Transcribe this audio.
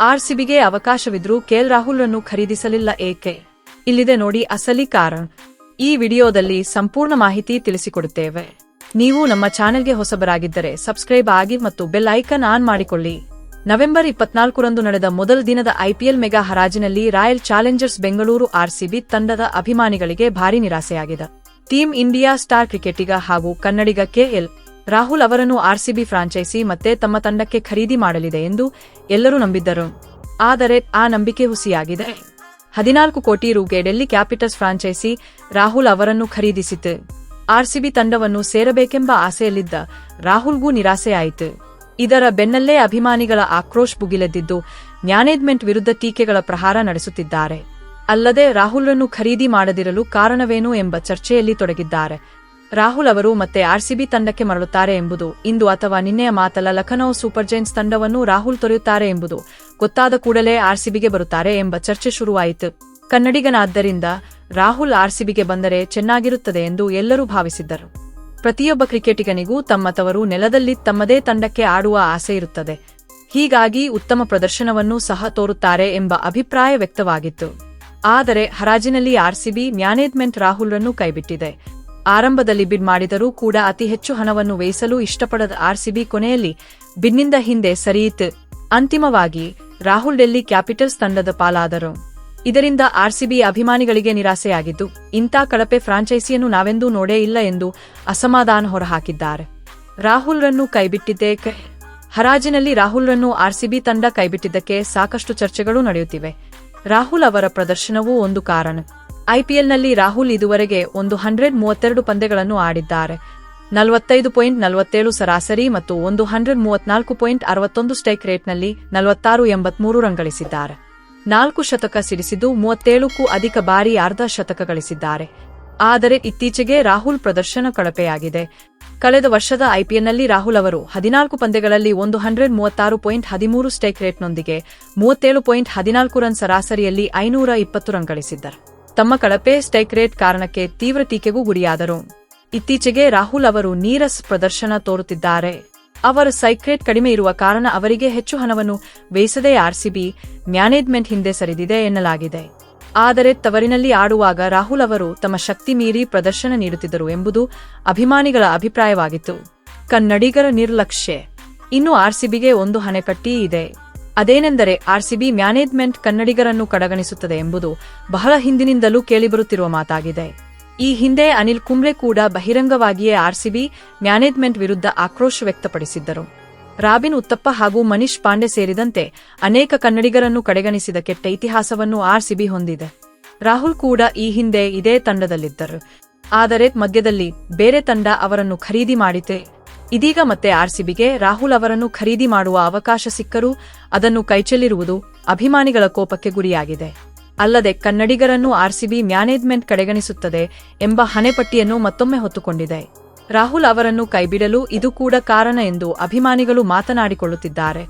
ಆರ್ಸಿಬಿಗೆ ಅವಕಾಶವಿದ್ರೂ KL ರಾಹುಲ್ರನ್ನು ಖರೀದಿಸಲಿಲ್ಲ ಏಕೆ? ಇಲ್ಲಿದೆ ನೋಡಿ ಅಸಲಿ ಕಾರಣ. ಈ ವಿಡಿಯೋದಲ್ಲಿ ಸಂಪೂರ್ಣ ಮಾಹಿತಿ ತಿಳಿಸಿಕೊಡುತ್ತೇವೆ. ನೀವು ನಮ್ಮ ಚಾನೆಲ್ಗೆ ಹೊಸಬರಾಗಿದ್ದರೆ ಸಬ್ಸ್ಕ್ರೈಬ್ ಆಗಿ ಮತ್ತು ಬೆಲ್ ಐಕನ್ ಆನ್ ಮಾಡಿಕೊಳ್ಳಿ. ನವೆಂಬರ್ ಇಪ್ಪತ್ನಾಲ್ಕರಂದು ನಡೆದ ಮೊದಲ ದಿನದ ಐಪಿಎಲ್ ಮೆಗಾ ಹರಾಜಿನಲ್ಲಿ ರಾಯಲ್ ಚಾಲೆಂಜರ್ಸ್ ಬೆಂಗಳೂರು ಆರ್ಸಿಬಿ ತಂಡದ ಅಭಿಮಾನಿಗಳಿಗೆ ಭಾರಿ ನಿರಾಸೆಯಾಗಿದೆ. ಟೀಂ ಇಂಡಿಯಾ ಸ್ಟಾರ್ ಕ್ರಿಕೆಟಿಗ ಹಾಗೂ ಕನ್ನಡಿಗ ಕೆಎಲ್ ರಾಹುಲ್ ಅವರನ್ನು ಆರ್ಸಿಬಿ ಫ್ರಾಂಚೈಸಿ ಮತ್ತೆ ತಮ್ಮ ತಂಡಕ್ಕೆ ಖರೀದಿ ಮಾಡಲಿದೆ ಎಂದು ಎಲ್ಲರೂ ನಂಬಿದ್ದರು. ಆದರೆ ಆ ನಂಬಿಕೆ ಹುಸಿಯಾಗಿದೆ. ಹದಿನಾಲ್ಕು ಕೋಟಿ ರೂಗೆ ಡೆಲ್ಲಿ ಕ್ಯಾಪಿಟಲ್ಸ್ ಫ್ರಾಂಚೈಸಿ ರಾಹುಲ್ ಅವರನ್ನು ಖರೀದಿಸಿತು ಆರ್ಸಿಬಿ ತಂಡವನ್ನು ಸೇರಬೇಕೆಂಬ ಆಸೆಯಲ್ಲಿದ್ದ ರಾಹುಲ್ಗೂ ನಿರಾಸೆಯಾಯಿತು. ಇದರ ಬೆನ್ನಲ್ಲೇ ಅಭಿಮಾನಿಗಳ ಆಕ್ರೋಶ ಭುಗಿಲೆದ್ದಿದ್ದು ಮ್ಯಾನೇಜ್ಮೆಂಟ್ ವಿರುದ್ಧ ಟೀಕೆಗಳ ಪ್ರಹಾರ ನಡೆಸುತ್ತಿದ್ದಾರೆ. ಅಲ್ಲದೆ ರಾಹುಲ್ರನ್ನು ಖರೀದಿ ಮಾಡದಿರಲು ಕಾರಣವೇನು ಎಂಬ ಚರ್ಚೆಯಲ್ಲಿ ತೊಡಗಿದ್ದಾರೆ. ರಾಹುಲ್ ಅವರು ಮತ್ತೆ ಆರ್ಸಿಬಿ ತಂಡಕ್ಕೆ ಮರಳುತ್ತಾರೆ ಎಂಬುದು, ಇಂದು ಅಥವಾ ನಿನ್ನೆಯ ಮಾತಲ್ಲ ಲಖನೌ ಸೂಪರ್ ಜೈನ್ಸ್ ತಂಡವನ್ನು ರಾಹುಲ್ ತೊರೆಯುತ್ತಾರೆ ಎಂಬುದು, ಗೊತ್ತಾದ ಕೂಡಲೇ ಆರ್ಸಿಬಿಗೆ ಬರುತ್ತಾರೆ ಎಂಬ ಚರ್ಚೆ ಶುರುವಾಯಿತು. ಕನ್ನಡಿಗನಾದ್ದರಿಂದ ರಾಹುಲ್ ಆರ್ಸಿಬಿಗೆ ಬಂದರೆ ಚೆನ್ನಾಗಿರುತ್ತದೆ ಎಂದು ಎಲ್ಲರೂ ಭಾವಿಸಿದ್ದರು. ಪ್ರತಿಯೊಬ್ಬ ಕ್ರಿಕೆಟಿಗನಿಗೂ ತಮ್ಮ ತವರು ನೆಲದಲ್ಲಿ ತಮ್ಮದೇ ತಂಡಕ್ಕೆ ಆಡುವ ಆಸೆ ಇರುತ್ತದೆ. ಹೀಗಾಗಿ ಉತ್ತಮ ಪ್ರದರ್ಶನವನ್ನು ಸಹ ತೋರುತ್ತಾರೆ ಎಂಬ ಅಭಿಪ್ರಾಯ ವ್ಯಕ್ತವಾಗಿತ್ತು. ಆದರೆ ಹರಾಜಿನಲ್ಲಿ ಆರ್ಸಿಬಿ ಮ್ಯಾನೇಜ್ಮೆಂಟ್ ರಾಹುಲ್ರನ್ನು ಕೈಬಿಟ್ಟಿದೆ. ಆರಂಭದಲ್ಲಿ ಬಿಡ್ ಮಾಡಿದರೂ ಕೂಡ ಅತಿ ಹೆಚ್ಚು ಹಣವನ್ನು ವ್ಯಯಿಸಲು ಇಷ್ಟಪಡದ ಆರ್ಸಿಬಿ ಕೊನೆಯಲ್ಲಿ ಬಿನ್ನಿಂದ ಹಿಂದೆ ಸರಿಯಿತು ಅಂತಿಮವಾಗಿ ರಾಹುಲ್ ಡೆಲ್ಲಿ ಕ್ಯಾಪಿಟಲ್ಸ್ ತಂಡದ ಪಾಲಾದರು. ಇದರಿಂದ ಆರ್ಸಿಬಿ ಅಭಿಮಾನಿಗಳಿಗೆ ನಿರಾಸೆಯಾಗಿದ್ದು, ಇಂಥ ಕಳಪೆ ಫ್ರಾಂಚೈಸಿಯನ್ನು ನಾವೆಂದೂ ನೋಡೇ ಇಲ್ಲ ಎಂದು ಅಸಮಾಧಾನ ಹೊರಹಾಕಿದ್ದಾರೆ. ರಾಹುಲ್ರನ್ನು ಕೈಬಿಟ್ಟಿದ್ದೇ ಹರಾಜಿನಲ್ಲಿ ರಾಹುಲ್ರನ್ನು ಆರ್ಸಿಬಿ ತಂಡ ಕೈಬಿಟ್ಟಿದ್ದಕ್ಕೆ ಸಾಕಷ್ಟು ಚರ್ಚೆಗಳು ನಡೆಯುತ್ತಿವೆ. ರಾಹುಲ್ ಅವರ ಪ್ರದರ್ಶನವೂ ಒಂದು ಕಾರಣ. ಐಪಿಎಲ್ನಲ್ಲಿ ರಾಹುಲ್ ಇದುವರೆಗೆ ಒಂದು ಹಂಡ್ರೆಡ್ ಮೂವತ್ತೆರಡು ಪಂದ್ಯಗಳನ್ನು ಆಡಿದ್ದಾರೆ. ನಲವತ್ತೈದು ಪಾಯಿಂಟ್ ನಲವತ್ತೇಳು ಸರಾಸರಿ ಮತ್ತು ಒಂದು ಹಂಡ್ರೆಡ್ ಮೂವತ್ನಾಲ್ಕು ಪಾಯಿಂಟ್ ಅರವತ್ತೊಂದು ಸ್ಟ್ರೈಕ್ ರೇಟ್ನಲ್ಲಿ ನಲವತ್ತಾರು ಎಂಬತ್ಮೂರು ರನ್ ಗಳಿಸಿದ್ದಾರೆ ನಾಲ್ಕು ಶತಕ ಸಿಡಿಸಿದ್ದು ಮೂವತ್ತೇಳಕ್ಕೂ ಅಧಿಕ ಬಾರಿ ಅರ್ಧ ಶತಕ ಗಳಿಸಿದ್ದಾರೆ. ಆದರೆ ಇತ್ತೀಚೆಗೆ ರಾಹುಲ್ ಪ್ರದರ್ಶನ ಕಳಪೆಯಾಗಿದೆ. ಕಳೆದ ವರ್ಷದ ಐಪಿಎಲ್ನಲ್ಲಿ ರಾಹುಲ್ ಅವರು ಹದಿನಾಲ್ಕು ಪಂದ್ಯಗಳಲ್ಲಿ ಒಂದು ಹಂಡ್ರೆಡ್ ಮೂವತ್ತಾರು ಪಾಯಿಂಟ್ ಹದಿಮೂರು ಸ್ಟ್ರೈಕ್ ರೇಟ್ನೊಂದಿಗೆ ಮೂವತ್ತೇಳು ಪಾಯಿಂಟ್ ಹದಿನಾಲ್ಕು ರನ್ ಸರಾಸರಿಯಲ್ಲಿ ಐನೂರ ಇಪ್ಪತ್ತು ರನ್ ಗಳಿಸಿದ್ದರು ತಮ್ಮ ಕಳಪೆ ಸ್ಟೈಕ್ ರೇಟ್ ಕಾರಣಕ್ಕೆ ತೀವ್ರ ಟೀಕೆಗೂ ಗುರಿಯಾದರು. ಇತ್ತೀಚೆಗೆ ರಾಹುಲ್ ಅವರು ನೀರಸ್ ಪ್ರದರ್ಶನ ತೋರುತ್ತಿದ್ದಾರೆ. ಅವರ ಸೈಕ್ರೇಟ್ ಕಡಿಮೆ ಇರುವ ಕಾರಣ ಅವರಿಗೆ ಹೆಚ್ಚು ಹಣವನ್ನು ವ್ಯಯಿಸದೇ ಆರ್ಸಿಬಿ ಮ್ಯಾನೇಜ್ಮೆಂಟ್ ಹಿಂದೆ ಸರಿದಿದೆ ಎನ್ನಲಾಗಿದೆ. ಆದರೆ ತವರಿನಲ್ಲಿ ಆಡುವಾಗ ರಾಹುಲ್ ಅವರು ತಮ್ಮ ಶಕ್ತಿ ಮೀರಿ ಪ್ರದರ್ಶನ ನೀಡುತ್ತಿದ್ದರು ಎಂಬುದು ಅಭಿಮಾನಿಗಳ ಅಭಿಪ್ರಾಯವಾಗಿತ್ತು. ಕನ್ನಡಿಗರ ನಿರ್ಲಕ್ಷ್ಯ. ಇನ್ನು ಆರ್ಸಿಬಿಗೆ ಒಂದು ಹಣೆಪಟ್ಟಿ ಇದೆ. ಅದೇನೆಂದರೆ ಆರ್ಸಿಬಿ ಮ್ಯಾನೇಜ್ಮೆಂಟ್ ಕನ್ನಡಿಗರನ್ನು ಕಡೆಗಣಿಸುತ್ತದೆ ಎಂಬುದು ಬಹಳ ಹಿಂದಿನಿಂದಲೂ ಕೇಳಿಬರುತ್ತಿರುವ ಮಾತಾಗಿದೆ. ಈ ಹಿಂದೆ ಅನಿಲ್ ಕುಂಬ್ಳೆ ಕೂಡ ಬಹಿರಂಗವಾಗಿಯೇ ಆರ್ಸಿಬಿ ಮ್ಯಾನೇಜ್ಮೆಂಟ್ ವಿರುದ್ಧ ಆಕ್ರೋಶ ವ್ಯಕ್ತಪಡಿಸಿದ್ದರು. ರಾಬಿನ್ ಉತ್ತಪ್ಪ ಹಾಗೂ ಮನೀಶ್ ಪಾಂಡೆ ಸೇರಿದಂತೆ ಅನೇಕ ಕನ್ನಡಿಗರನ್ನು ಕಡೆಗಣಿಸಿದ ಕೆಟ್ಟ ಇತಿಹಾಸವನ್ನು ಆರ್ಸಿಬಿ ಹೊಂದಿದೆ. ರಾಹುಲ್ ಕೂಡ ಈ ಹಿಂದೆ ಇದೇ ತಂಡದಲ್ಲಿದ್ದರು. ಆದರೆ ಮಧ್ಯದಲ್ಲಿ ಬೇರೆ ತಂಡ ಅವರನ್ನು ಖರೀದಿ ಮಾಡಿತೆ ಇದೀಗ ಮತ್ತೆ ಆರ್ಸಿಬಿಗೆ ರಾಹುಲ್ ಅವರನ್ನು ಖರೀದಿ ಮಾಡುವ ಅವಕಾಶ ಸಿಕ್ಕರೂ ಅದನ್ನು ಕೈಚೆಲ್ಲಿರುವುದು ಅಭಿಮಾನಿಗಳ ಕೋಪಕ್ಕೆ ಗುರಿಯಾಗಿದೆ. ಅಲ್ಲದೆ ಕನ್ನಡಿಗರನ್ನು ಆರ್ಸಿಬಿ ಮ್ಯಾನೇಜ್ಮೆಂಟ್ ಕಡೆಗಣಿಸುತ್ತದೆ ಎಂಬ ಹಣೆಪಟ್ಟಿಯನ್ನು ಮತ್ತೊಮ್ಮೆ ಹೊತ್ತುಕೊಂಡಿದೆ. ರಾಹುಲ್ ಅವರನ್ನು ಕೈಬಿಡಲು ಇದು ಕೂಡ ಕಾರಣ ಎಂದು ಅಭಿಮಾನಿಗಳು ಮಾತನಾಡಿಕೊಳ್ಳುತ್ತಿದ್ದಾರೆ.